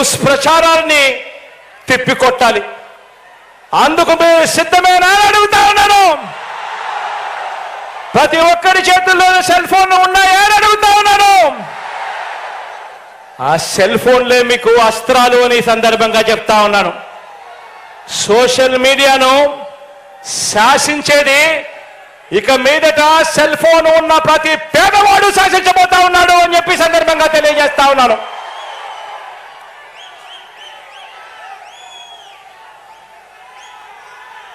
దుష్ప్రచారాన్ని తిప్పికొట్టాలి. అందుకు మేము సిద్ధమేనా అడుగుతా ఉన్నాను. ప్రతి ఒక్కరి చేతుల్లో సెల్ ఫోన్ ఉన్నాయా అని అడుగుతా ఉన్నాను. ఆ సెల్ ఫోన్లే మీకు అస్త్రాలు అని సందర్భంగా చెప్తా ఉన్నాను. సోషల్ మీడియాను శాసించేది ఇక మీదట సెల్ ఫోన్ ఉన్న ప్రతి పేదవాడు శాసించబోతా ఉన్నాడు అని చెప్పి సందర్భంగా తెలియజేస్తా ఉన్నాను.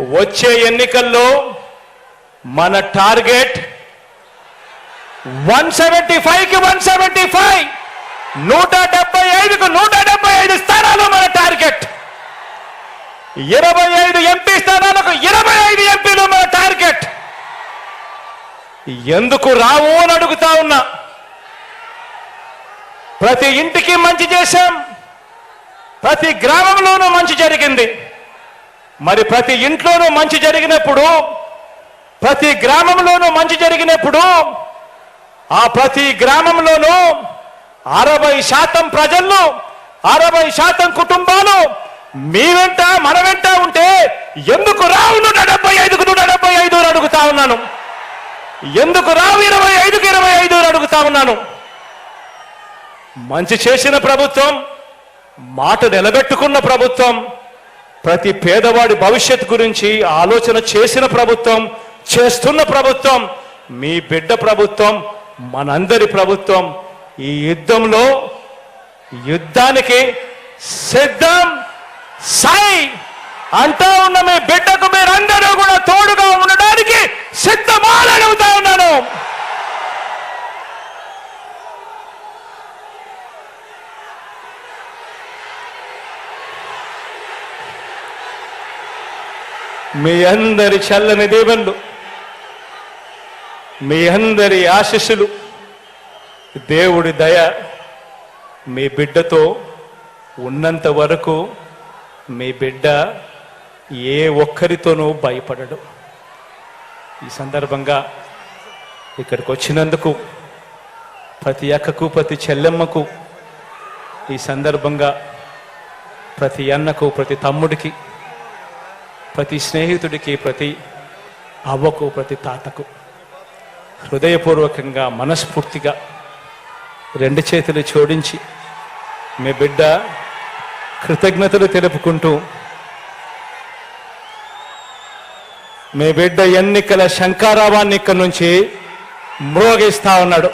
వచ్చే ఎన్నికల్లో మన టార్గెట్ వన్ సెవెంటీ ఫైవ్కి వన్ సెవెంటీ ఫైవ్. నూట డెబ్బై ఐదుకు నూట డెబ్బై ఐదు స్థానాలు మన టార్గెట్. ఇరవై ఐదు ఎంపీ స్థానాలకు ఇరవై ఐదు ఎంపీలు మన టార్గెట్. ఎందుకు రావు అని అడుగుతా ఉన్నా. ప్రతి ఇంటికి మంచి చేశాం. ప్రతి గ్రామంలోనూ మంచి జరిగింది. మరి ప్రతి ఇంట్లోనూ మంచి జరిగినప్పుడు ప్రతి గ్రామంలోనూ మంచి జరిగినప్పుడు ఆ ప్రతి గ్రామంలోనూ అరవై శాతం ప్రజలు అరవై శాతం కుటుంబాలు మీ వెంట మన వెంట ఉంటే ఎందుకు రావు నూట డెబ్బై ఐదుకు నూట డెబ్బై ఐదు అడుగుతా ఉన్నాను. ఎందుకు రావు ఇరవై ఐదుకు ఇరవై ఐదు అడుగుతా ఉన్నాను. మంచి చేసిన ప్రభుత్వం మాట నిలబెట్టుకున్న ప్రభుత్వం ప్రతి పేదవాడి భవిష్యత్ గురించి ఆలోచన చేసిన ప్రభుత్వం చేస్తున్న ప్రభుత్వం మీ బిడ్డ ప్రభుత్వం మనందరి ప్రభుత్వం ఈ యుద్ధంలో యుద్ధానికి సిద్ధం సై అంటా ఉన్న మీ బిడ్డకు మీరందరూ కూడా తోడుగా ఉండడానికి సిద్ధమా అని అడుగుతా ఉన్నాను మీ అందరి చల్లని దేవుళ్ళు మీ అందరి ఆశీస్సులు దేవుడి దయ మీ బిడ్డతో ఉన్నంత వరకు మీ బిడ్డ ఏ ఒక్కరితోనూ భయపడడు. ఈ సందర్భంగా ఇక్కడికి వచ్చినందుకు ప్రతి అక్కకు ప్రతి చెల్లెమ్మకు ఈ సందర్భంగా ప్రతి అన్నకు ప్రతి తమ్ముడికి ప్రతి స్నేహితుడికి ప్రతి అవ్వకు ప్రతి తాతకు హృదయపూర్వకంగా మనస్ఫూర్తిగా రెండు చేతులు జోడించి మీ బిడ్డ కృతజ్ఞతలు తెలుపుకుంటూ మీ బిడ్డ ఎన్నికల శంకారావాన్ని ఇక్కడి నుంచి మ్రోగిస్తా ఉన్నాడు.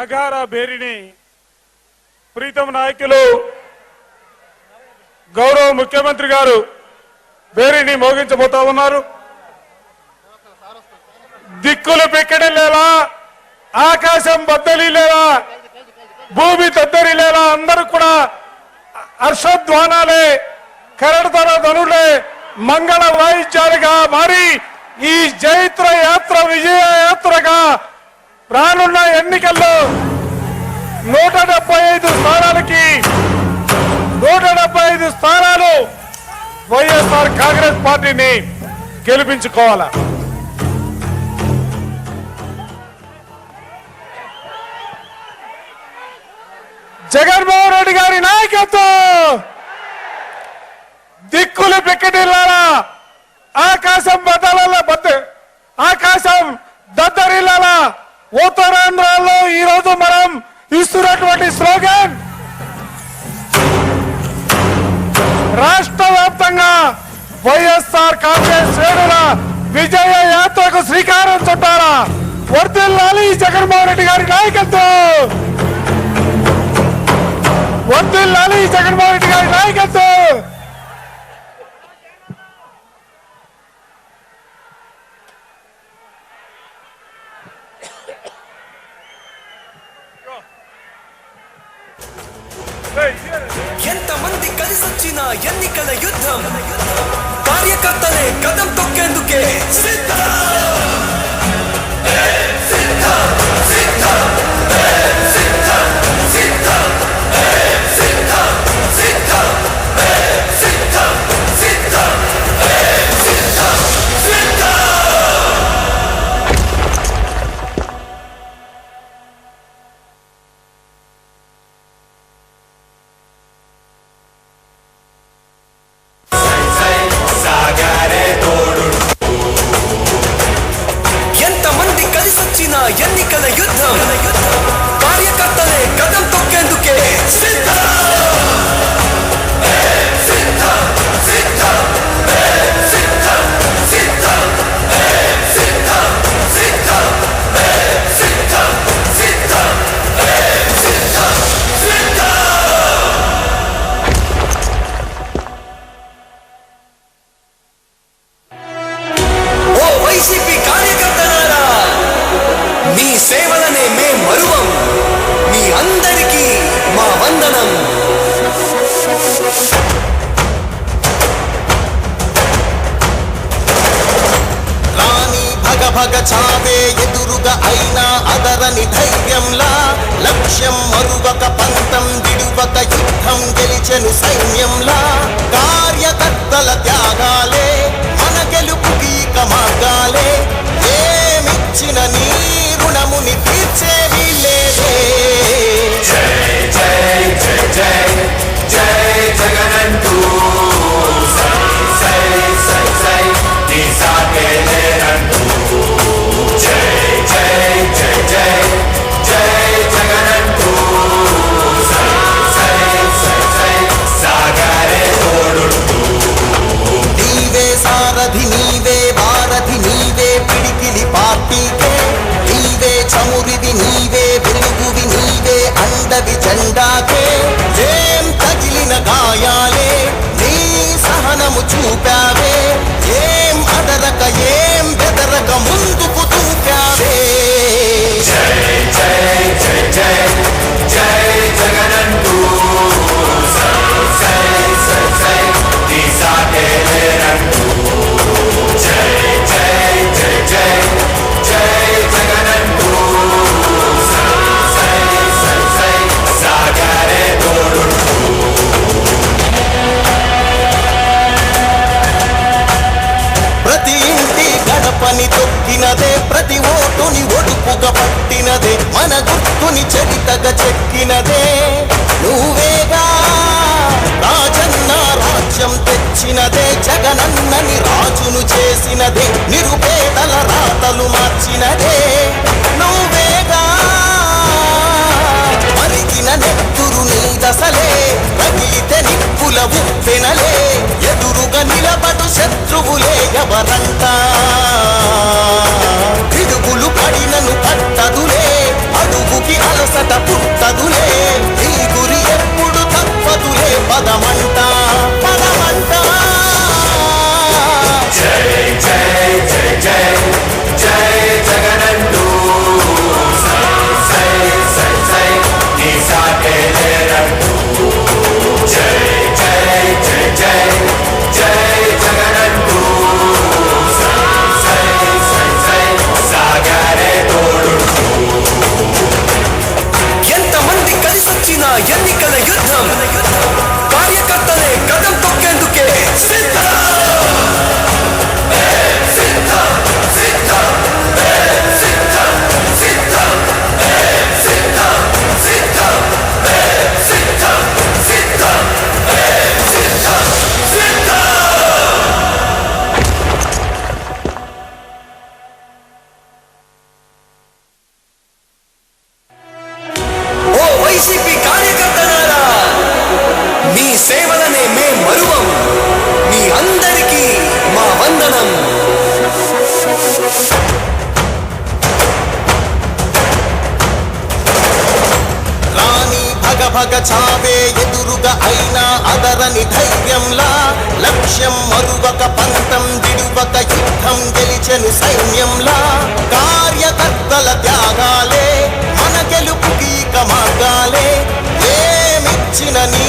నగారా బేరిని ప్రీతం నాయకులు గౌరవ ముఖ్యమంత్రి గారు బేరిని మోగించబోతా ఉన్నారు. దిక్కులు పెక్కడలేలా ఆకాశం బద్దలిలేలా భూమి తద్దరిలేలా అందరూ కూడా హర్షధ్వానాలే కరడతర ధనులే మంగళ వాయిద్యాలుగా మారి ఈ జైత్ర యాత్ర విజయ యాత్రగా రానున్న ఎన్నికల్లో నూట డెబ్బై ఐదు స్థానాలకి నూట డెబ్బై ఐదు స్థానాలు వైఎస్ఆర్ కాంగ్రెస్ పార్టీని గెలిపించుకోవాలా? జగన్మోహన్ రెడ్డి గారి నాయకత్వం! వైఎస్ఆర్ కాంగ్రెస్ శ్రేణుల విజయ యాత్రకు శ్రీకారం చుట్టారా వర్దిల్లాలి జగన్మోహన్ రెడ్డి గారి నాయకత్వం వర్దిల్లాలి జగన్మోహన్ రెడ్డి గారి నాయకత్వం Go. కలిసొచ్చిన ఎన్నికల యుద్ధం. కార్యకర్తలే కదం తొక్కేందుకే సిద్ధం. వైసీపీ కార్యకర్తలారా మీ సేవలనే మే మరువం. మీ అందరికీ మా వందనం. రాణి భగ భగ చావే ఎదురుగా అయినా అదరని ధైర్యంలా లక్ష్యం మరువక పంతం విడువక యుద్ధం గెలిచెను సైన్యంలా. ఏం బెదరక ముందుకు దూపావే జై జై జై జై. మార్చినదే నిరుపేదల రాతలు మార్చినదే. నువ్వేగా మరిగిన నెత్తురు నీ దశలే రగిలితే నిప్పుల ఉప్పెనలే. ఎదురుగా నిలబడు శత్రువులే ఎవరంట? పిడుగులు పడినను పట్టదులే అడుగుకి అలసట అదరని ధైర్యంలా లక్ష్యం మరువక పంతం విడువక యుద్ధం గెలిచెను సైన్యంలా కార్యకర్తల త్యాగాలే మన గెలుపుకి ఇక మార్గాలే ఏమిచ్చిన నీ